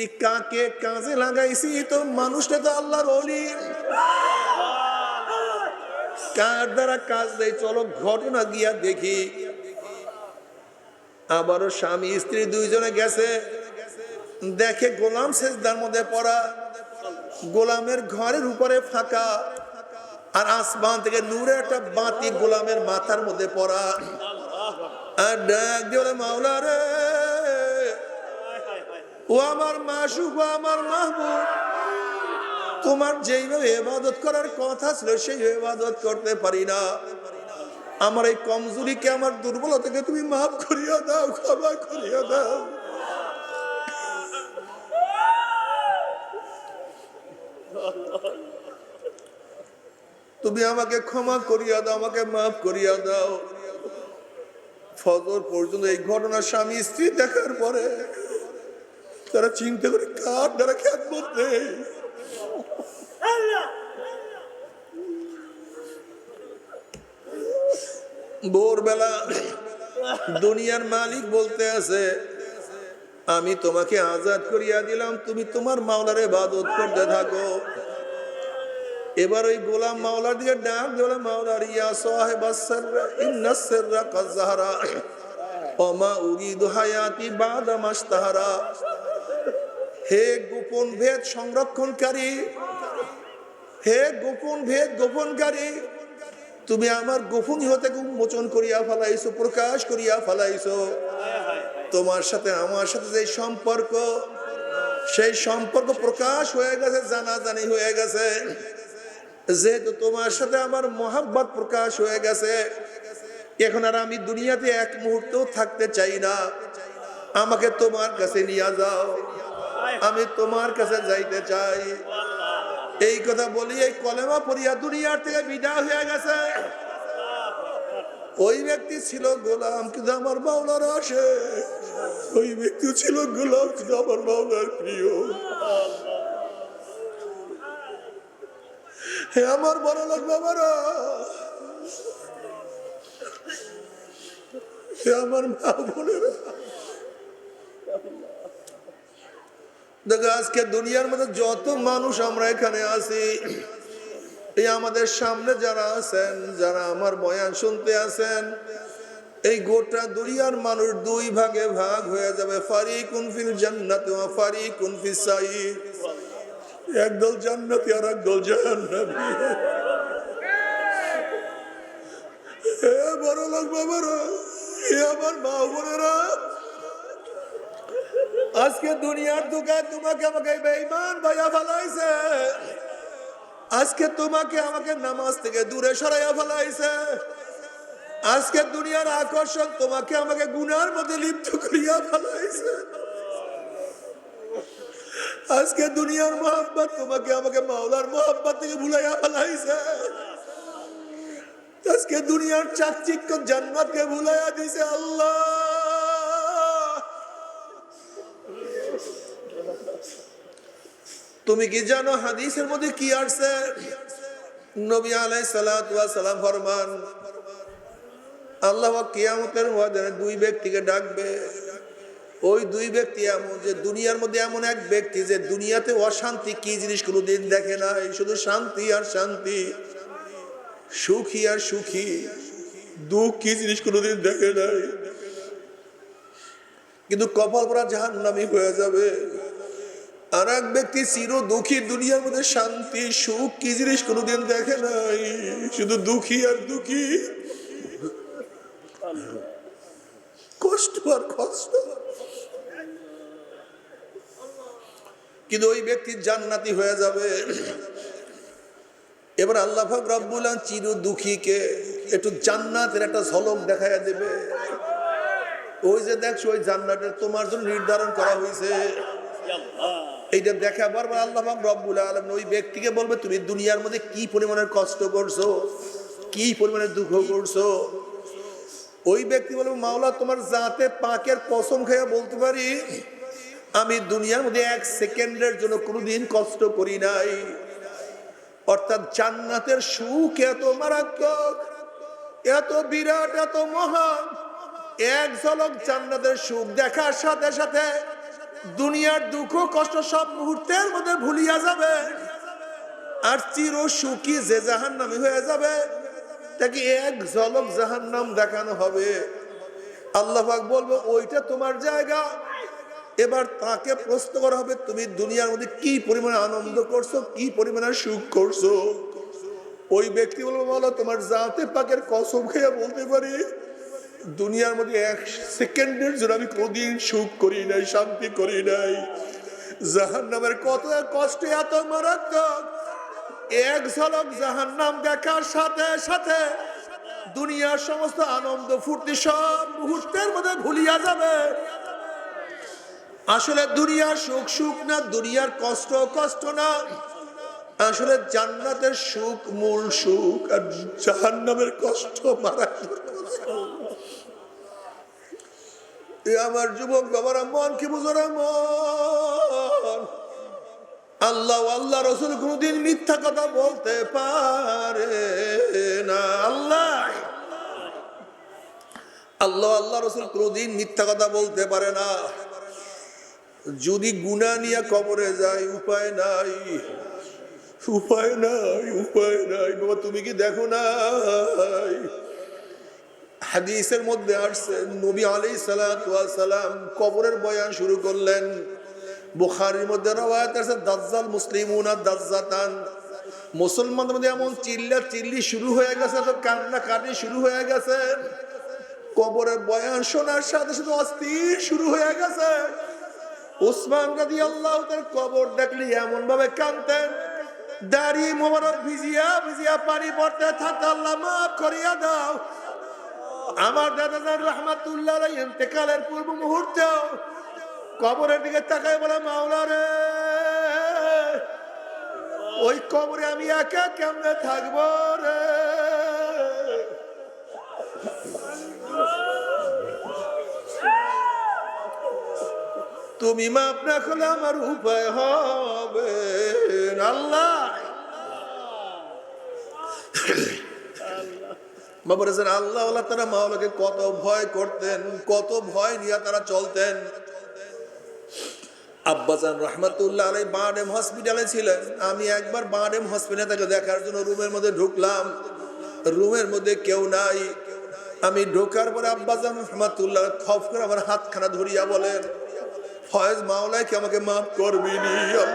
কাকে কাজে লাগাইছি তো মানুষটা তো আল্লাহর অলি কার দ্বারা কাজ দেয়? চলো ঘটনা গিয়া দেখি। আবারও স্বামী, স্ত্রী দুইজনে গেছে। দেখে গোলাম সেজদার মধ্যে পড়া। গোলামের ঘরের উপরে ফাঁকা। আর আসমান থেকে নূরে একটা বাতি গোলামের মাথার মধ্যে পড়া। আর ডাক দিয়ে মাওলা রে! ও আমার মাসুক, ও আমার মাহবুব। তোমার যেইভাবে এবাদত করার কথা ছিল সেই এবাদত করতে পারি না। আমার এই কমজোরিকে, আমার দুর্বলতাকে তুমি মাফ করিয়া দাও, ক্ষমা করিয়া দাও। তুমি আমাকে ক্ষমা করিয়া দাও, আমাকে মাফ করিয়া দাও। ফজর পর্যন্ত এই ঘটনা স্বামী স্ত্রী দেখার পরে তারা চিন্তা করে কার দ্বারা খ্যাত করতে ভোরবেলা দুনিয়ার মালিক বলতে আছে আমি তোমাকে আজাদ করিয়া দিলাম তুমি তোমার মাওলারে বাদত করতে থাকো। এবার ওই গোলাম মাওলার দিকে ডাক দিলে মাওলার ইয়া সাহেব আসসাররা ইন্নাস সিররা কাযাহারা ওমা উরিদু হায়াতি বাদা মাস্তাহারা হে গোপন ভেদ সংরক্ষণকারী, হে গোপন ভেদ গোপনকারী, তুমি আমার গোপন হতে মোচন করিয়া ফেলাইছো, প্রকাশ করিয়া ফেলাইছো। তোমার সাথে, আমার সাথে যে সম্পর্ক, সেই সম্পর্ক প্রকাশ হয়ে গেছে, জানাজানি হয়ে গেছে। যেহেতু তোমার সাথে আমার মোহাব্বত প্রকাশ হয়ে গেছে, এখন আর আমি দুনিয়াতে এক মুহূর্ত থাকতে চাই না। আমাকে তোমার কাছে নিয়ে যাও। আমি তোমার কাছে যাইতে চাই। এই কথা বলি এই কলেমা পড়িয়া দুনিয়ার থেকে বিদায় হয়ে গেছে। ওই ব্যক্তি ছিল গোলাম, কিন্তু আমার বাউলার আসে। ওই ব্যক্তি ছিল গোলাম, কিন্তু আমার বাউলার প্রিয়। হে আমার বড় লোক বাবারা, হে আমার মা বোনেরা। দেখো, আজকে দুনিয়ার মধ্যে যত মানুষ আমরা এখানে আছি, এই আমাদের সামনে যারা আছেন, যারা আমার বয়ান শুনতে আছেন, এই গোটা দুনিয়ার মানুষ দুই ভাগে ভাগ হয়ে যাবে। ফারি কুনফিল জান্নাত ফারি কুনফিল সাইদ একদল জান্নাতি আর একদল জাহান্নামী। হে বড় লোক বাবারা হে আমার মা বোনেরা আজকে দুনিয়ার দোকান তোমাকে আমাকে বেঈমান ভাইয়া ফেলাইছে। আজকে তোমাকে আমাকে নামাজ থেকে দূরে সরাইয়া ফেলাইছে। আজকে দুনিয়ার আকর্ষণ তোমাকে আমাকে গুনার মধ্যে লিপ্ত করিয়া ফেলাইছে। আজকে দুনিয়ার মোহাম্মত তোমাকে আমাকে মাওলার মোহাম্মত থেকে ভুলাইয়া ফেলাইছে। আজকে দুনিয়ার চাকচিক্য জান্নাতকে ভুলাইয়া দিছে আল্লাহ। তুমি কি জানো হাদিসের মধ্যে কি আসছে? নবী আলাই সালাম ফরমান আল্লাহ কিয়ামতের ময়দানে দুই ব্যক্তিকে ডাকবে। ওই দুই ব্যক্তি এমন যে দুনিয়ার মধ্যে এমন এক ব্যক্তি যে দুনিয়াতে অশান্তি কি জিনিস কোনোদিন দেখে নাই, শুধু শান্তি আর শান্তি। সুখী আর সুখী, দুঃখ কি জিনিস কোনোদিন দেখে নাই। কিন্তু কপাল পরা জাহান্নামি হয়ে যাবে। আর এক ব্যক্তি চির দুঃখী দুনিয়ার মধ্যে শান্তি, সুখ কি জিনিস কোনোদিন দেখে নাই? শুধু দুঃখী আর দুঃখী। কষ্ট আর কষ্ট। কিন্তু ওই ব্যক্তি জান্নাতি হয়ে যাবে। এবার আল্লাহ রব্বুল চির দুঃখীকে একটু জান্নাতের একটা ঝলক দেখাইয়া দেবে। ওই যে দেখছ, ওই জান্নাতের তোমার জন্য নির্ধারণ করা হয়েছে এইটা দেখা বারবার আল্লাহ রব্বুল আলম ওই ব্যক্তিকে বলবে, তুমি দুনিয়ার মধ্যে কি পরিমাণের কষ্ট করছ? কি পরিমাণের দুঃখ করছ? ওই ব্যক্তি বলবে, মাওলা, তোমার জাতে পাকের কসম খাইয়া বলতে পারি, আমি দুনিয়ার মধ্যে এক সেকেন্ডের জন্য কোনোদিন কষ্ট করি নাই। অর্থাৎ জান্নাতের সুখ এত মারাত্মক, এত বিরাট, এত মহান, এক ঝলক জান্নাতের সুখ দেখার সাথে সাথে দুনিয়ার দুঃখ কষ্ট সব মুহূর্তের মধ্যে ভুলিয়া যাবে। আর চির সুখী যে জাহান নামে হয়ে যাবে, তাকে এক ঝলক জাহান নাম দেখানো হবে। আল্লাহ বলবে, ওইটা তোমার জায়গা। এবার তাকে প্রশ্ন করা হবে, তুমি দুনিয়ার মধ্যে কি পরিমাণে আনন্দ করছ, কি পরিমাণে সুখ করছ? ওই ব্যক্তি বলব বলো তোমার জাতে পাকের কসম খেয়ে বলতে পারি দুনিয়ার মধ্যে এক সেকেন্ডের জন্য আমি কোনদিন সুখ করি নাই, শান্তি করি নাই। জাহান নামের কত কষ্ট, এত মারাত্মক। এক ঝলক জাহান নাম দেখার সাথে সাথে দুনিয়ার সমস্ত আনন্দ ফুর্তি সব মুহূর্তের মধ্যে ভুলিয়া যাবে। আসলে দুনিয়ার সুখ সুখ না, দুনিয়ার কষ্ট কষ্ট না। আসলে জান্নাতের সুখ মূল সুখ আর জাহান্নামের কষ্ট মারাত্মক। আমার যুবক বাবারা মন কি বুঝোরা মন আল্লাহ আল্লাহ রসুল কোনদিন মিথ্যা কথা বলতে পারে না। আল্লাহ! আল্লাহ আল্লাহ রসুল কোনদিন মিথ্যা কথা বলতে পারে না। যদি গুণা নিয়ে কবরে যায় উপায় নাই। উপায় নাই উপায় নাই। বাবা, তুমি কি দেখো নাই? হাদিসের মধ্যে আসছে, নবী আলী সালাম কবরের বয়ান শুরু করলেন। বুখারির মধ্যে রওয়ায়াত আছে দাজ্জাল মুসলিমুনা দাজ্জাতান। মুসলমানদের মধ্যে এমন চিল্লা চিল্লি শুরু হয়ে গেছে তো কান্না কাটি শুরু হয়ে গেছে। কবরের বয়ান শোনার সাথে সাথে অস্থির শুরু হয়ে গেছে। ওসমান রাদি আল্লাহ তার কবর দেখলি এমন ভাবে কানতেন দাড়ি মোবারক ভিজিয়া ভিজিয়া পানি পড়তে থাকতে আল্লাহ মাফ করিয়া দাও। আমার দাদাজান রহমাতুল্লাহ ইন্তেকালের পূর্ব মুহূর্তেও কবরের দিকে তাকায় বলে, মাওলা রে, ওই কবরে আমি একা কেমনে থাকব রে তুমি মাপ না করলে আমার উপায় হবে। আল্লাহ বাবা বলেছেন আল্লাহ তারা মাওলাকে কত ভয় করতেন, কত ভয় নিয়ে তারা চলতেন। আব্বাজান রহমতুল্লাহ আলাই বাঁডেম হসপিটালে ছিলেন। আমি একবার বাঁডেম হসপিটালে তাকে দেখার জন্য রুমের মধ্যে ঢুকলাম। রুমের মধ্যে কেউ নাই। আমি ঢোকার পরে আব্বাজান রহমতুল্লাহ খফ করে আমার হাতখানা ধরিয়া বলেন, ফয়েজ মাওলাই কি আমাকে মাফ করবি আল্লাহ?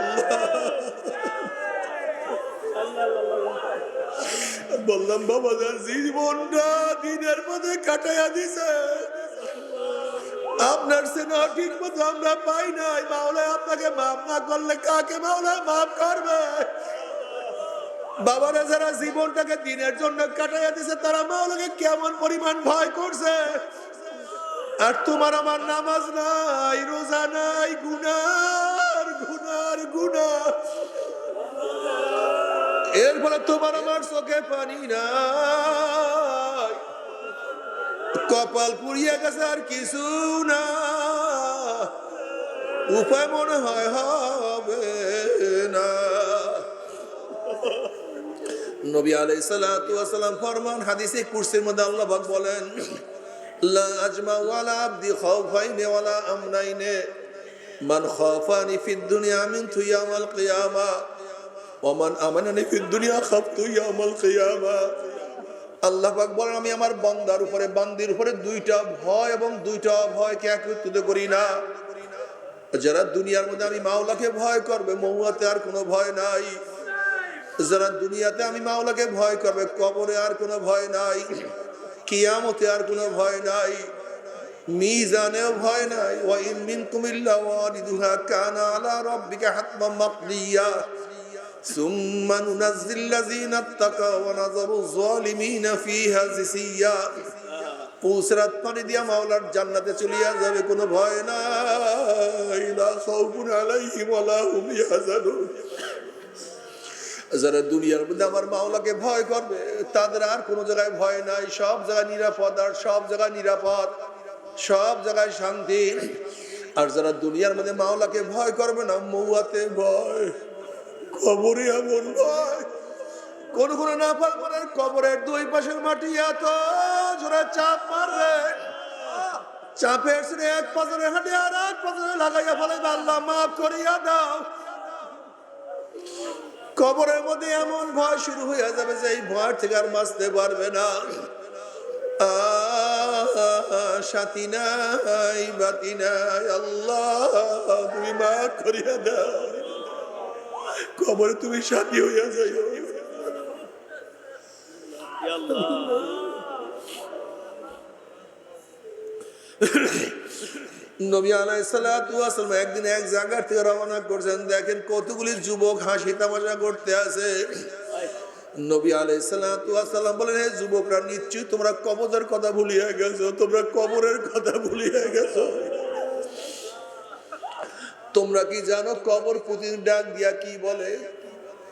বললাম, বাবা যার জীবনটা দিনের মধ্যে কাটাইয়া দিছে। আপনার সেনা ঠিক মতো আমরা পাই নাই। মাওলা আপনাকে মাফ না করলে কাকে মাওলা মাফ করবে? বাবারা যারা জীবনটাকে দিনের জন্য কাটাইয়া দিছে, তারা মাওলাকে কেমন পরিমাণ ভয় করছে? আর তোমার আমার নামাজ নাই, রোজা নাই, গুনার গুনার গুনা এর ফলে তোমার আমার চোখে পানি নাই। কপাল পুড়িয়ে গেছে আর কিছু না। উপায় মনে হয় হবে না। নবী আলাই সালাম ফরমান হাদিসে কুরসির মধ্যে আল্লাহ পাক বলেন মান খাফানি ফিদ দুনিয়া মিন তুয়ামাল কিয়ামা। ওমান আমানানি ফিদ দুনিয়া খাফতু ইয়ামাল কিয়ামা। আল্লাহ পাক বলেন, আমি আমার বান্দার উপরে, বান্দির উপরে দুইটা ভয় এবং দুইটা ভয়কে একত্রিত করি না। যারা দুনিয়ার মধ্যে আমি মাওলাকে ভয় করবে, মহুয়াতে আর কোনো ভয় নাই। যারা দুনিয়াতে আমি মাওলাকে ভয় করবে, কবরে আর কোনো ভয় নাই। কিয়ামতে আর কোনো ভয় নাই। মিজানেও ভয় নাই। ওয়া ইন মিনকুম ইল্লা ওয়ারিদুহা কানা আলা রাব্বিকা হাতমান মাকদিয়া সুম্মা নুনাজ্জিল আত্তাকা ওয়া নাযারু যালিমিনা ফিহা জিসিয়া পুসরাত পানি দিয়া মাওলার জান্নাতে চলিয়া যাবে, কোনো ভয় নাই। লা খাউফুন আলাইহিম ওয়া লা হুম ইয়াহজানুন যারা দুনিয়ার মধ্যে আমার মাওলাকে ভয় করবে, তাদের আর কোনো জায়গায় ভয় নাই। সব জায়গায় নিরাপদ, আর সব জায়গায় নিরাপদ, সব জায়গায় শান্তি। আর যারা দুনিয়ার মধ্যে মাওলাকে ভয় করবে না, মৌয়াতে ভয়। কবরে এমন নয়। কোন কোন না পারবেন কবরের দুই পাশের মাটি এত জোরে চাপ মারবে। চাপের সিনে এক পাথরে হাঁটে আর এক পাথরে লাগাইয়া ফেলে আল্লাহ মাফ করিয়া দাও। কবরের মধ্যে এমন ভয় শুরু হয়ে যাবে যে এই ভয় থেকে আর বাঁচতে পারবে না। সাথী নাই, বাতি নাই, আল্লাহ, তুমি মাফ করিয়া দাও। কবরে তুমি সাথী হইয়া যাইও। নবী একদিন এক জায়গার থেকে রওনা করছেন, দেখেন কতগুলি যুবক হাসি তামাশা করতে আছে। নবী আলাইসালাম বলেন, হে যুবকরা, নিশ্চয়ই তোমরা কবরের কথা ভুলিয়া গেছো, তোমরা কবরের কথা ভুলিয়া গেছো। তোমরা কি জানো কবর প্রতিদিন ডাক দিয়া কি বলে?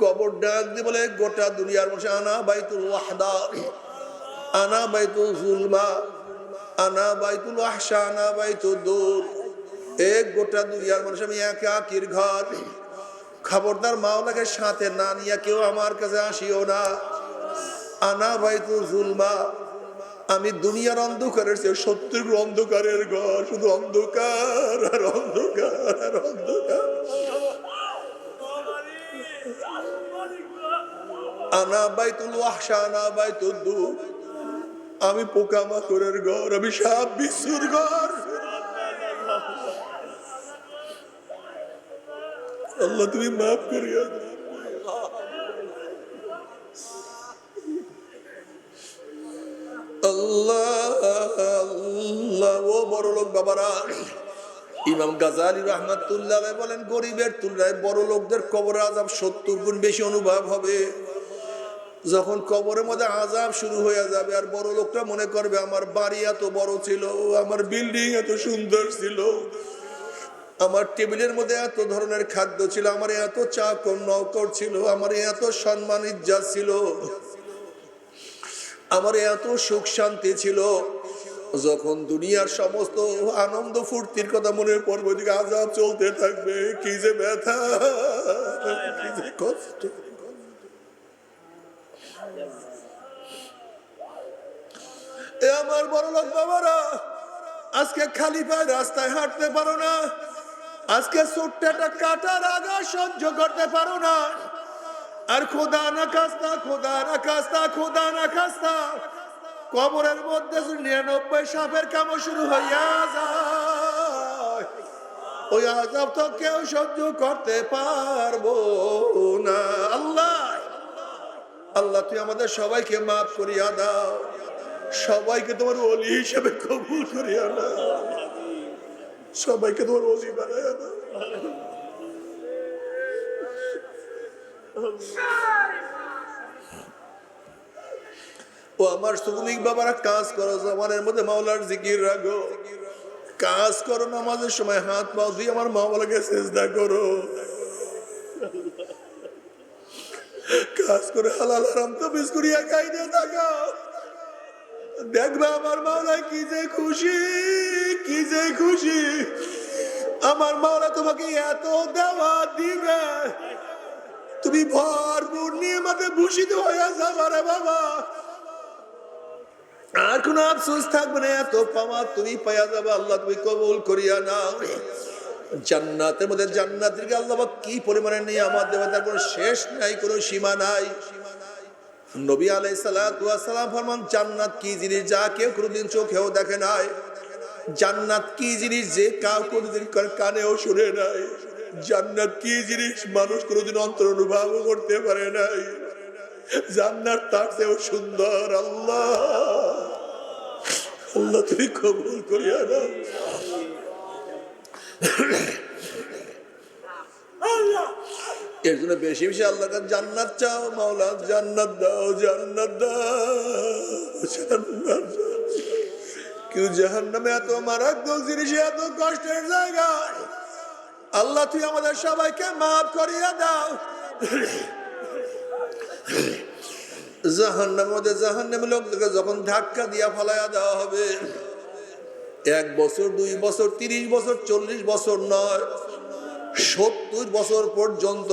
কবর ডাক দিয়ে বলে, গোটা দুনিয়ার বসে আনা বাইতুল ওয়াহদা আনা বাইতুল জুলমা, আনা বাইতুল আহসা আনা বাইতুল দূর। এক গোটা দুনিয়ার মানুষ, আমি একে আকির ঘর। খবরদার মাওলাকে সাথে না নিয়ে কেউ আমার কাছে আসিও না। আনা বাইতুল জুলমা আমি দুনিয়ার অন্ধকারের চেয়ে সত্যের অন্ধকারের ঘর, শুধু অন্ধকার আর অন্ধকার আর অন্ধকার। আনা আনা আমি পোকামাকড়ের ঘর, আমি সাপ বিশুর ঘর। আল্লাহ, তুমি মাফ করিয়া। বড় লোক বাবারা। ইমাম গাজালি রহমাতুল্লাহ বলেন, গরিবের তুলনায় বড় লোকদের কবরে আজাব সত্তর গুণ বেশি অনুভব হবে। যখন কবরের মধ্যে আজাব শুরু হয়ে যাবে আর বড় লোকটা মনে করবে, আমার বাড়ি এত বড় ছিল, আমার বিল্ডিং এত সুন্দর ছিল, আমার টেবিলের মধ্যে এত ধরনের খাদ্য ছিল, আমার এত চা নৌকর ছিল, আমার এত সম্মান ইজ্জাত ছিল, আমার এত সুখ শান্তি ছিল। যখন দুনিয়ার সমস্ত আনন্দ ফুর্তির কথা মনে পড়বে, ওদিকে আজাব চলতে থাকবে। কি যে ব্যথা এ আমার বড় লোক বাবারা, আজকে খালি পায়ে রাস্তায় হাঁটতে পারো না। আজকে ছোট্ট কাটার আগা সহ্য করতে পারো না। আর খোদা না খাস্তা, খোদা না খাস্তা, খোদা না খাস্তা। কবরের মধ্যে নিরানব্বই সাপের কামো শুরু হইয়া যায়, ওই আজাব তো কেউ সহ্য করতে পারব না। আল্লাহ আল্লাহ, তুই আমাদের সবাইকে মাফ করিয়া দাও। সবাইকে তোমার অলি হিসেবে কবুল করিয়া দাও সবাইকে তোমার অলি বানাইয়া দাও। ও আমার শ্রমিক বাবারা, কাজ করো জমানের মধ্যে মাওলার জিকির রাখো। কাজ করো নামাজের সময়, হাত পাও দিয়ে আমার মাওলাকে চেষ্টা করো। কাজ করে হালাল হারাম তো বিস করিয়া খাইতে থাকো দেখবে আমার মাওলা কি যে খুশি, কি যে খুশি। আমার মাওলা তোমাকে এত দেওয়া দিবে। তুমি ভরপুর নিয়মাতে ভূষিত হয়ে যাবে রে বাবা। আর কোন আফসোস থাকবে না, এত পাওয়া তুমি পাইয়া যাবে, আল্লাহ তুমি কবুল করিয়া নাও জান্নাতের মধ্যে জান্নাতের আল্লাহ কি পরিমাণে নিয়ে আমার দেবে, তার কোনো শেষ নাই, কোনো সীমা নাই। নবী আলাই সালাম ফরমান, জান্নাত কি জিনিস যা কেউ কোনোদিন চোখেও দেখে নাই? জান্নাত কি জিনিস যে কাউ কোনোদিন কানেও শুনে নাই? জান্নাত কি জিনিস মানুষ কোনোদিন অন্তর অনুভব করতে পারে নাই? জান্নাত তার চেয়েও সুন্দর, আল্লাহ। আল্লাহ তুমি কবুল করিয়া দাও এর জন্য বেশি বেশি আল্লাহ জান্নাত চাও, মাওলা জান্নাত দাও জান্নাত দাও, জান্নাত। কেউ জাহান নামে এত মারাত্মক জিনিস এত কষ্টের জায়গা আল্লাহ তুই আমাদের সবাইকে মাফ করিয়া দাও। জাহান নামের মধ্যে জাহান নামে লোকদেরকে যখন ধাক্কা দিয়া ফলাইয়া দেওয়া হবে, এক বছর, দুই বছর, তিরিশ বছর, চল্লিশ বছর নয়, সত্তর বছর পর্যন্ত,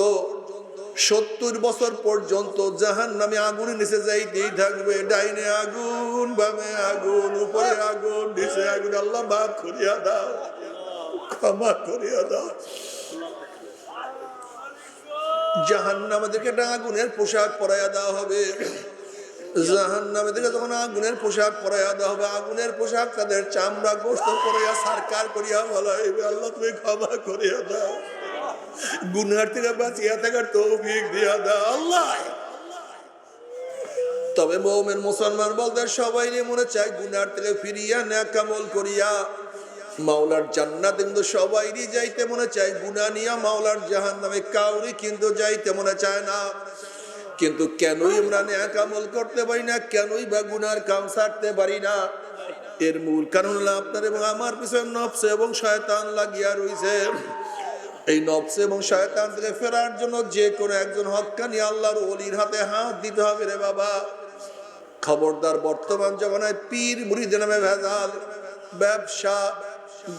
সত্তর বছর পর্যন্ত জাহান নামে আগুনের নিচে যাইতেই থাকবে। ডাইনে আগুন, বামে আগুন, উপরে আগুন, নিচে আগুন। আল্লাহ মাফ করিয়া দাও, ক্ষমা করিয়া দাও। জাহান নামাদেরকে একটা আগুনের পোশাক পরাইয়া দেওয়া হবে। জাহান নামেদেরকে যখন আগুনের পোশাক হবে, আগুনের পোশাক তাদের চামড়া করিয়া বলা তুমি করিয়া দাও। থেকে বাঁচিয়া তবে মৌমেন মুসলমান বলতে সবাই মনে চায় গুনার থেকে ফিরিয়া ন্যাকামল করিয়া মাওলার জান্নাত কিন্তু সবাইরই যাইতে মনে চায়। গুনা নিয়া মাওলার জাহান নামে কাউরি কিন্তু যাইতে মনে চায় না। কিন্তু কেনই আমরা ন্যাকামল করতে পারি না, কেনই বা গুনার কাম ছাড়তে পারি না? এর মূল কারণ হলো আপনার এবং আমার পিছনে নফসে এবং শয়তান লাগিয়া রইছে। এই নফসে এবং শয়তান থেকে ফেরার জন্য যে কোনো একজন হক্কানি আল্লাহর অলির হাতে হাত দিতে হবে রে বাবা। খবরদার বর্তমান জমানায় পীর মুড়িদের নামে ভেজাল ব্যবসা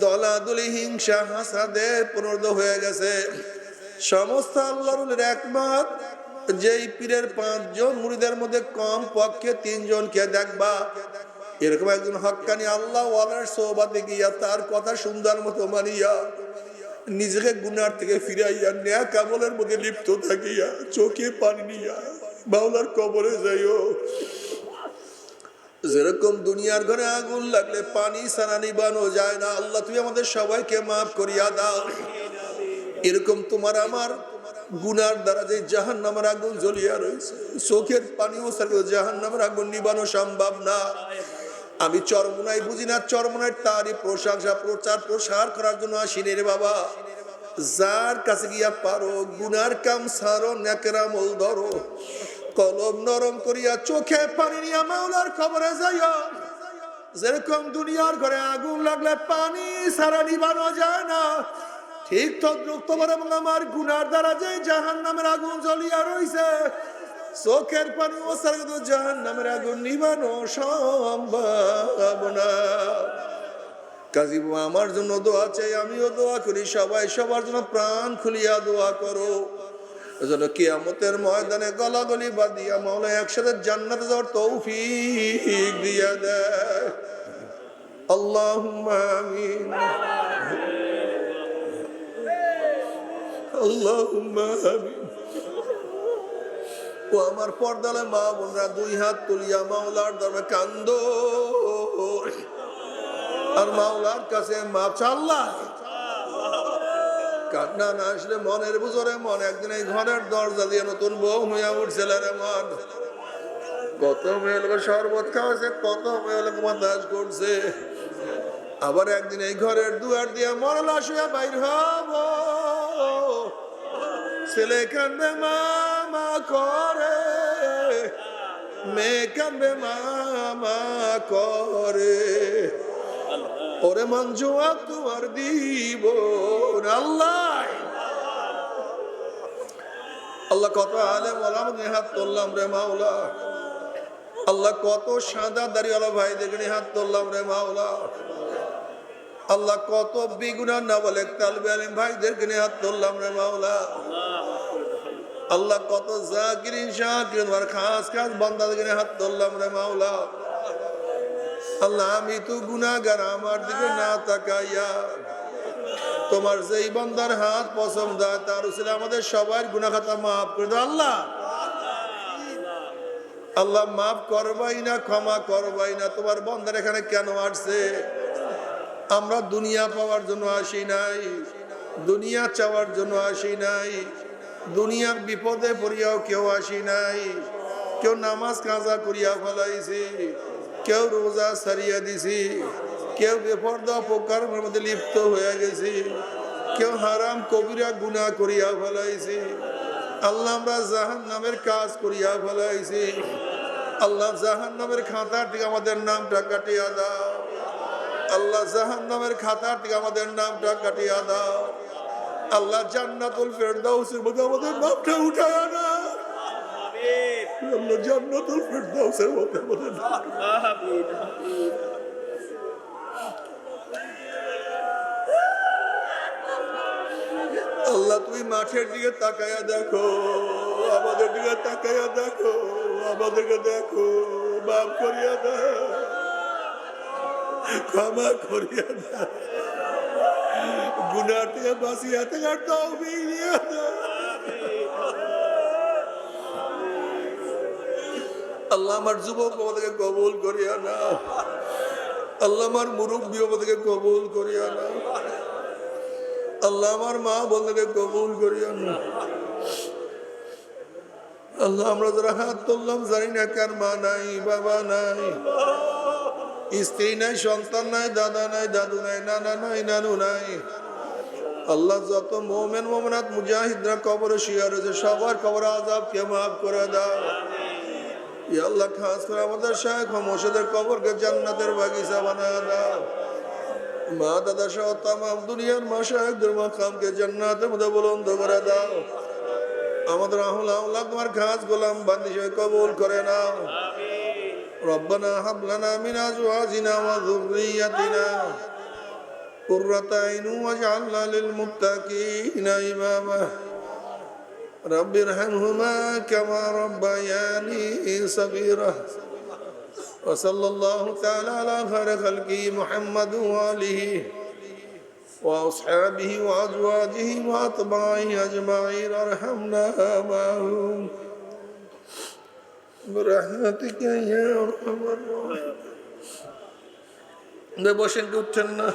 দলাদলি, হিংসা, হাসাদে পুনর্দ হয়ে গেছে। সমস্ত আল্লাহর একমত যেই পীরের পাঁচজন মুড়িদের মধ্যে কম পক্ষে তিনজনকে দেখবা। এরকম একজন হক্কানি আল্লাহ সোবাতে গিয়া তার কথা সুন্দর মতো মানিয়া নিজেকে গুনার থেকে ফিরাইয়া ন্যা কামলের মধ্যে লিপ্ত থাকিয়া চোখে পানি নিয়া বাউলার কবরে যাইও। যেরকম দুনিয়ার ঘরে আগুন লাগলে পানি সানা নিবানো যায় না। আল্লাহ, তুমি আমাদের সবাইকে মাফ করিয়া দাও। এরকম তোমার আমার গুনার দ্বারা যে জাহান নামের আগুন জ্বলিয়া রয়েছে, চোখের পানিও জাহান নামের আগুন নিবানো সম্ভব না। আমি চরমুনাই বুঝি না চরমুনাই তারই প্রশংসা, প্রচার প্রসার করার জন্য আসিনি রে বাবা। যার কাছে গিয়া পারো, গুনার কাম সারো ন্যাকেরামল ধরো। কলম নরম করিয়া চোখে পানি নিয়া মাওলার খবরে যাইয়া যেরকম দুনিয়ার ঘরে আগুন লাগলে পানি সারা নিবানো যায় না। ঠিক তদ্রুপ তোমার এবং আমার গুনার দ্বারা যে জাহান নামের আগুন জ্বলিয়া রইছে, চোখের পানি ও সারা কিন্তু জাহান নামের আগুন নিবানো সম্ভব না। কাজী আমার জন্য দোয়া চাই, আমিও দোয়া করি, সবাই সবার জন্য প্রাণ খুলিয়া দোয়া করো। এজন্য কিয়ামতের ময়দানে গলাগলি বাদিয়া মাওলা একসাথে জান্নাতে যাওয়ার তৌফিক দিয়া দেয়। আমিন। আল্লাহুম্মা আমিন। ও আমার পর্দালে মা বোনরা দুই হাত তুলিয়া মাওলার দরবারে কান্দ। আর মাওলার কাছে মাপ চাল্লা কান্না না আসলে মনের বুঝরে মন। একদিন এই ঘরের দরজা দিয়ে নতুন বউ হইয়া উঠছিল রে মন। কত মেয়ে লোক শরবত খাওয়াছে কত মেয়ে লোক বাতাস করছে। আবার একদিন এই ঘরের দুয়ার দিয়ে মরলা শুয়ে বাইর হব। ছেলে কান্দে, মামা করে। মেয়ে কান্দে, মামা করে। ওরে মঞ্জুয়া তোমার দিব আল্লাহ আল্লাহ কত আলেম ওলাম হাত তুললাম রে মাওলা। আল্লাহ কত সাদা দাড়িওয়ালা ভাই দেখে হাত তুললাম রে মাওলা। আল্লাহ কত বিগুনা না বলে তালবে আলিম ভাইদেরকে নিয়ে হাত তুললাম রে মাওলা। আল্লাহ কত জাকিরিন, শাকিরিন খাস খাস বান্দাদেরকে নিয়ে হাত তুললাম রে মাওলা। আল্লাহ, আমি তো গুনাগার আমার দিকে না তাকাইয়া তোমার যেই বন্দার হাত পছন্দ তার উচিত আমাদের সবার গুনা খাতা মাফ করে দাও। আল্লাহ আল্লাহ মাফ করবাই না, ক্ষমা করবাই না। তোমার বন্দার এখানে কেন আসছে? আমরা দুনিয়া পাওয়ার জন্য আসি নাই, দুনিয়া চাওয়ার জন্য আসি নাই, দুনিয়ার বিপদে পড়িয়াও কেউ আসি নাই, কেউ নামাজ কাজা করিয়া ফেলাইছি। কেউ রোজা সারিয়া দিছি, কেউ বেপর্দা অপকর্মের মধ্যে লিপ্ত হয়ে গেছি, কেউ হারাম কবিরা গুণা করিয়া ফেলাইছি, আল্লাহ আমরা জাহান নামের কাজ করিয়া ফেলাইছি, আল্লাহ জাহান নামের খাতার থেকে আমাদের নামটা কাটিয়া দাও, আল্লাহ জাহান নামের খাতার থেকে আমাদের নামটা কাটিয়া দাও, আল্লাহ জান্নাতুল ফেরদাউসের মধ্যে আমাদের নামটা উঠায় না আল্লাহ জান্নাতুল তুমি মাঠের দিকে তাকায়া দেখো, আমাদের দিকে তাকাইয়া দেখো, আমাদেরকে দেখো, মাফ করিয়া দাও, ক্ষমা করিয়া দাও। গুনার থেকে থাকার দাও বিয়ে দাও। আল্লাহ আমার যুবক আমাদেরকে কবুল করিয়া না আল্লাহ আমার মুরব্বী আমাদেরকে কবুল করিয়া না আল্লাহ আমার মা বন্ধুকে কবুল করিয়া না আল্লাহ আমরা যারা হাত তুললাম, জানি না কার মা নাই, বাবা নাই। স্ত্রী নাই, সন্তান নাই, দাদা নাই, দাদু নাই, নানা নাই, নানু নাই। আল্লাহ যত মোমেন মোমনাথ মুজাহিদরা কবরে শুয়ে রয়েছে, সবার কবর আজাবকে মাফ করে দাও। আল্লাহ খাস করে আমাদের শায়েখ মোর্শেদের কবরকে জান্নাতের বাগিচা বানায় দাও মা দাদা সহ তাম দুনিয়ার মা শাহেকদের মাকামকে জান্নাতের মধ্যে বুলন্দ করে দাও আমাদের আহুল আহুল্লাহ তোমার খাস গোলাম বান্দি সে কবুল করে নাও ربنا هب لنا من ازواجنا وذريتنا قرة عين واجعلنا للمتقين اماما رب ارحمهما كما ربياني صغيرا وصلى الله تعالى على خير خلقه محمد واله واصحابه وازواجه واتباعه اجمعين ارحمنا معهم برحمتك يا ارحم الراحمين বসেন উঠছেন না